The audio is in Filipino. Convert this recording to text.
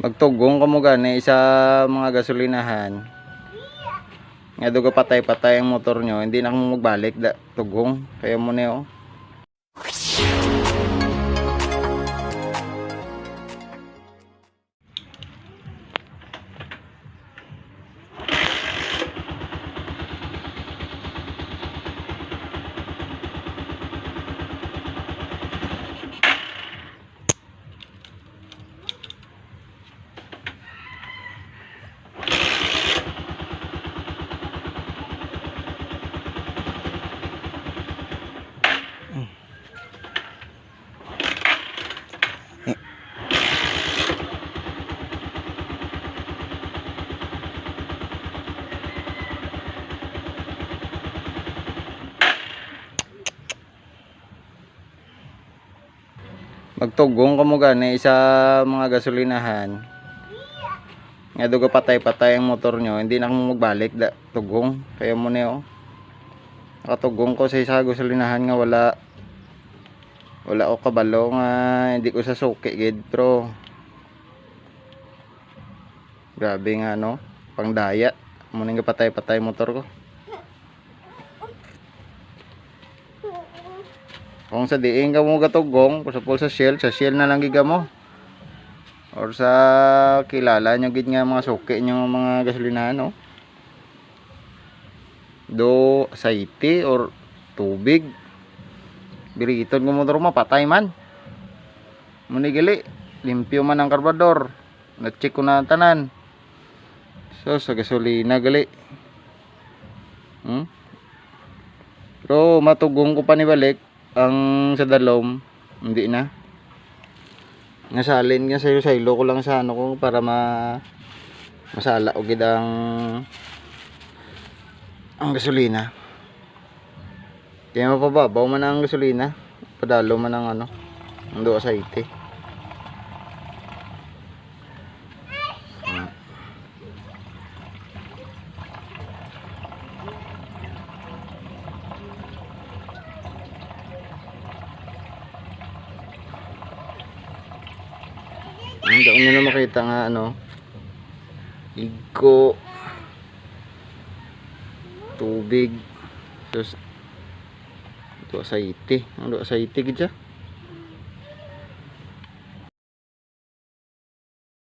Magtugong ka mo gani sa mga gasolinahan. Nga duga patay-patay ang motor nyo, hindi na mo magbalik da tugong. Kaya mo na oh. Magtugong ka mo gani sa mga gasolinahan. Nga duga patay-patay ang motor nyo, hindi na mo magbalik da tugong. Kaya mo oh. Nakatugong ko sa isa gasolinahan nga wala wala ko kabalo nga hindi ko sa suki gid pero grabe nga no pangdaya mo nga patay-patay motor ko kung sa diin ka mo gatugong sa pul sa shell sa shell na lang giga mo. Or sa kilala nyo gid nga mga suki nyo mga gasolinahan no? Do saiti or tubig. Biriton ko motor mapatay man. Munigali limpyo man ang karbador. Na-check ko na tanan. So sa gasolina gali. Hmm? pero matugong ko pa ni balik ang sa dalom hindi na nasalin nga sa saylo ko lang sa ano ko para ma masala og gid ang ang gasolina kaya mapababaw man ang gasolina padalo man ang ano ang do aceite Hmm. Hindi ko na makita nga ano. Igo Tubig. Tapos Ito aceite Ang do aceite gid siya